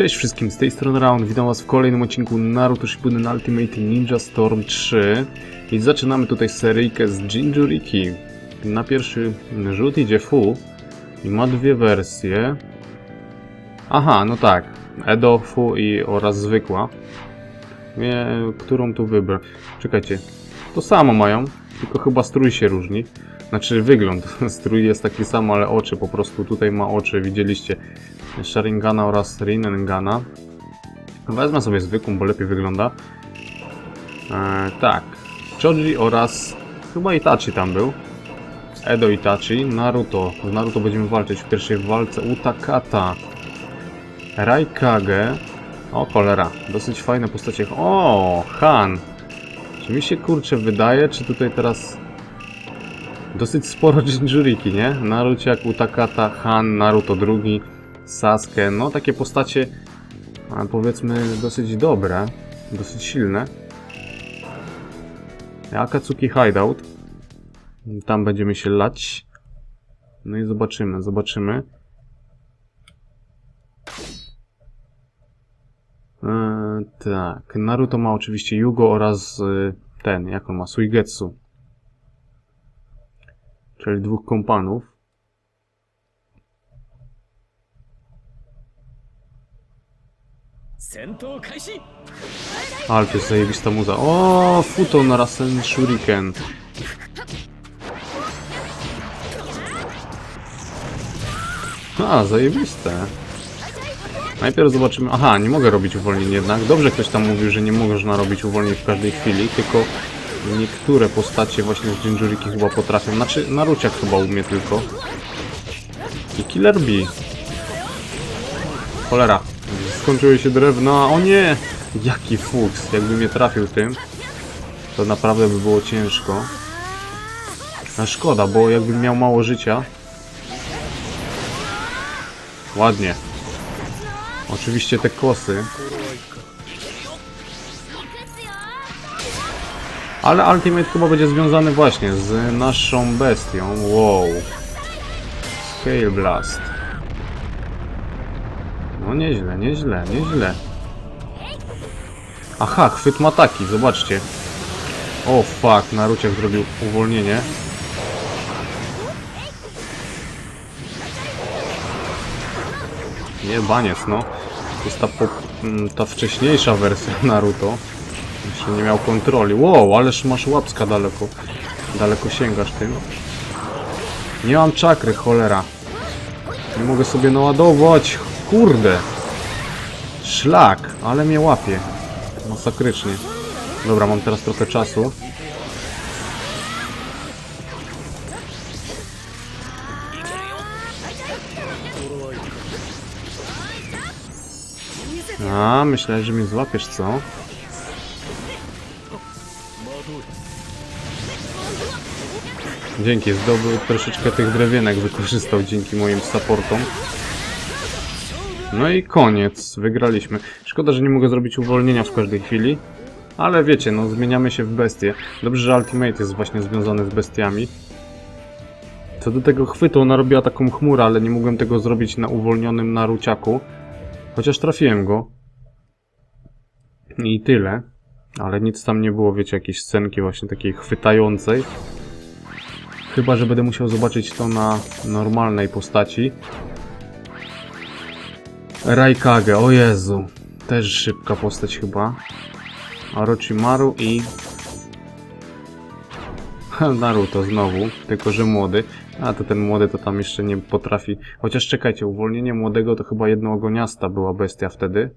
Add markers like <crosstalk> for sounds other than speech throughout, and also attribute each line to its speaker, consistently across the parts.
Speaker 1: Cześć wszystkim, z tej strony Round, witam was w kolejnym odcinku Naruto Shippuden Ultimate Ninja Storm 3 i zaczynamy tutaj seryjkę z Jinjuriki. Na pierwszy rzut idzie Fu i ma dwie wersje. Aha, no tak, Edo, Fu i oraz zwykła. Nie, którą tu wybrać? Czekajcie, to samo mają, tylko chyba strój się różni. Znaczy wygląd, <laughs> strój jest taki sam, ale oczy po prostu tutaj ma oczy, widzieliście Sharingana oraz Rinengana. Wezmę sobie zwykłą, bo lepiej wygląda. E, tak, Choji oraz chyba Itachi tam był. Edo Itachi, Naruto. Z Naruto będziemy walczyć w pierwszej walce Utakata. Raikage. O cholera, dosyć fajne postacie. O, Han. Czy mi się kurczę wydaje, czy tutaj teraz dosyć sporo <laughs> Jinjuriki, nie? Naruciak, Utakata, Han, Naruto drugi, Sasuke, no takie postacie powiedzmy dosyć dobre, dosyć silne. Akatsuki Hideout. Tam będziemy się lać. No i zobaczymy, zobaczymy. Tak, Naruto ma oczywiście Yugo oraz y, ten, jak on ma, Suigetsu. Czyli dwóch kompanów. Ale to jest zajebista muza. O, Futon Rasen Shuriken. A, zajebiste. Najpierw zobaczymy... Aha, nie mogę robić uwolnień jednak. Dobrze ktoś tam mówił, że nie można robić uwolnień w każdej chwili, tylko niektóre postacie właśnie z Jinjuriki chyba potrafią. Znaczy, Naruciak chyba umie tylko. I Killer Bee. Cholera. Skończyły się drewna. O nie! Jaki fuks. Jakby mnie trafił tym, to naprawdę by było ciężko. A szkoda, bo jakbym miał mało życia. Ładnie. Oczywiście te kosy. Ale Ultimate chyba będzie związany właśnie z naszą bestią. Wow. Scale Blast. No nieźle, nieźle, nieźle. Aha, chwyt mataki, zobaczcie. O fuck, Naruciak zrobił uwolnienie. Jebaniec, no. To jest ta, mm, ta wcześniejsza wersja <laughs> Naruto. Jeszcze nie miał kontroli. Wow, ależ masz łapska daleko. Daleko sięgasz tym. Nie mam czakry, cholera. Nie mogę sobie naładować. Kurde. Szlak, ale mnie łapie. Masakrycznie. Dobra, mam teraz trochę czasu. A, myślałem, że mnie złapiesz, co? Dzięki, zdobył troszeczkę tych drewienek, wykorzystał dzięki moim supportom. No i koniec, wygraliśmy. Szkoda, że nie mogę zrobić uwolnienia w każdej chwili. Ale wiecie, no zmieniamy się w bestie. Dobrze, że Ultimate jest właśnie związany z bestiami. Co do tego chwytu, ona robiła taką chmurę, ale nie mogłem tego zrobić na uwolnionym Naruciaku. Chociaż trafiłem go. I tyle. Ale nic tam nie było, wiecie, jakiejś scenki właśnie takiej chwytającej. Chyba, że będę musiał zobaczyć to na normalnej postaci. Raikage, o Jezu. Też szybka postać chyba. Orochimaru i... Naruto znowu, tylko że młody. A to ten młody to tam jeszcze nie potrafi... Chociaż czekajcie, uwolnienie młodego to chyba jednoogoniasta była bestia wtedy.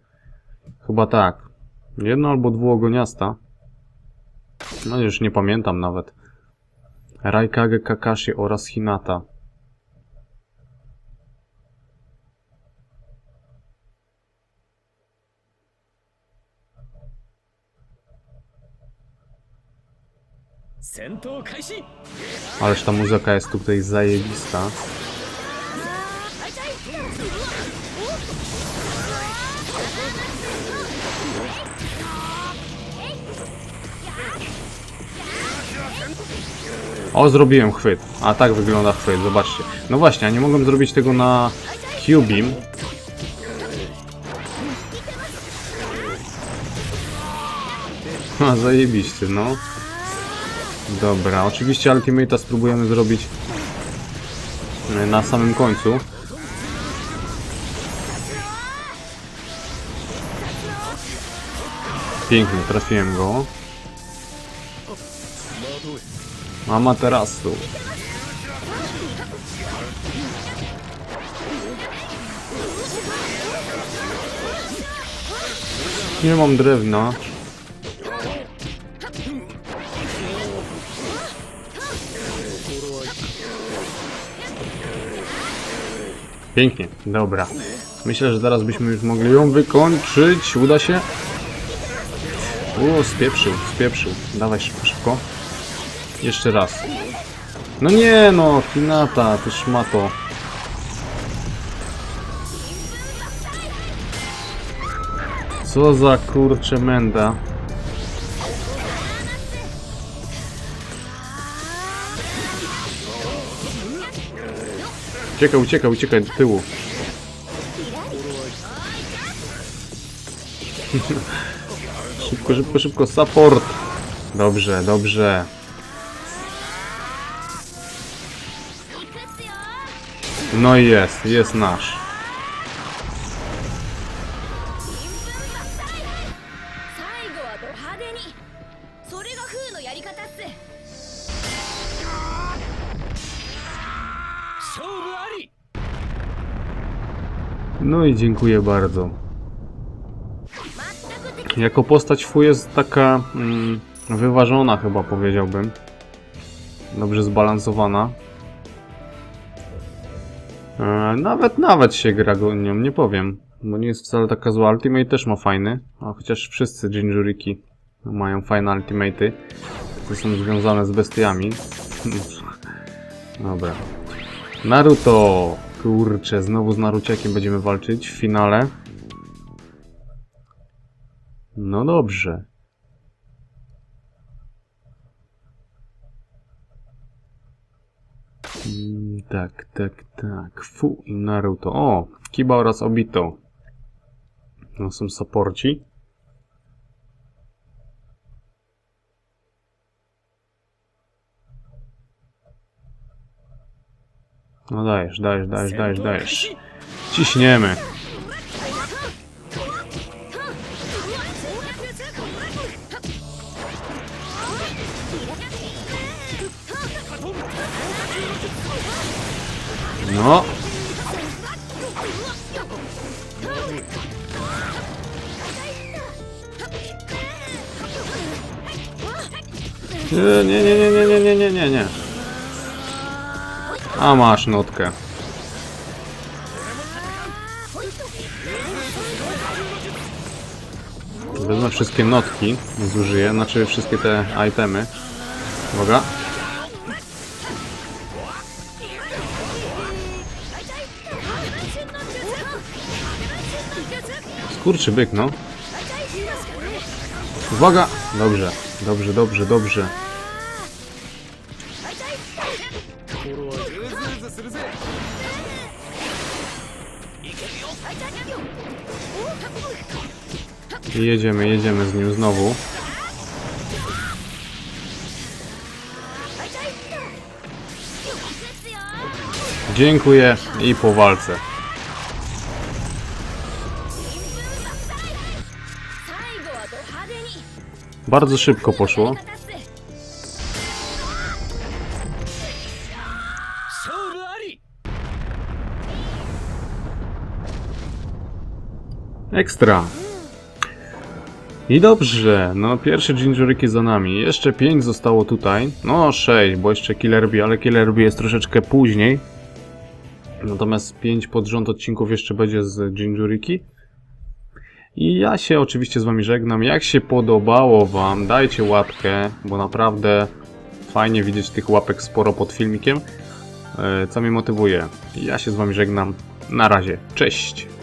Speaker 1: Chyba tak. Jedno albo dwuogoniasta. No już nie pamiętam nawet. Raikage Kakashi oraz Hinata. Ależ ta muzyka jest tutaj zajebista. O, zrobiłem chwyt. A tak wygląda chwyt, zobaczcie. No właśnie, a nie mogłem zrobić tego na Cubim. <laughs> A zajebiście, no. Dobra, oczywiście Ultimate'a spróbujemy zrobić e, na samym końcu. Pięknie, trafiłem go. Mama terasu. Nie mam drewna. Pięknie, dobra. Myślę, że zaraz byśmy już mogli ją wykończyć. Uda się? O, spieprzył, spieprzył. Dawaj szybko, szybko. Jeszcze raz. No nie no, Hinata, ty szmato. Co za kurcze menda. Uciekaj, uciekaj, uciekaj do tyłu. <laughs> szybko, szybko, szybko, support. Dobrze, dobrze. No i jest, jest nasz. No i dziękuję bardzo. Jako postać Fu jest taka mm, wyważona chyba powiedziałbym. Dobrze zbalansowana. E, nawet, nawet się gra go nią, nie powiem. Bo nie jest wcale taka zła. Ultimate też ma fajny. A chociaż wszyscy Jinjuriki mają fajne ultimaty. To są związane z bestiami. <laughs> Dobra. Naruto! Kurczę, znowu z Naruciakiem będziemy walczyć w finale. No dobrze. Mm, Tak, tak, tak. Fu i Naruto. O! Kiba oraz Obito. No są saporci. No dajesz, dajesz, dajesz, dajesz, dajesz. Ciśniemy. No. Nie, nie, nie, nie, nie, nie, nie, nie, nie. A masz notkę. Wezmę wszystkie notki, zużyję, znaczy wszystkie te itemy. Uwaga. Kurczy byk, no. Uwaga! Dobrze, dobrze, dobrze, dobrze. I jedziemy, jedziemy z nim znowu. Dziękuję i po walce. Bardzo szybko poszło. Ekstra. I dobrze, no pierwsze dżinżuriki za nami. Jeszcze 5 zostało tutaj. No 6, bo jeszcze Killerby, ale Killerby jest troszeczkę później. Natomiast 5 pod rząd odcinków jeszcze będzie z dżinżuriki. I ja się oczywiście z wami żegnam. Jak się podobało wam, dajcie łapkę, bo naprawdę fajnie widzieć tych łapek sporo pod filmikiem, e, co mnie motywuje. Ja się z wami żegnam. Na razie, cześć!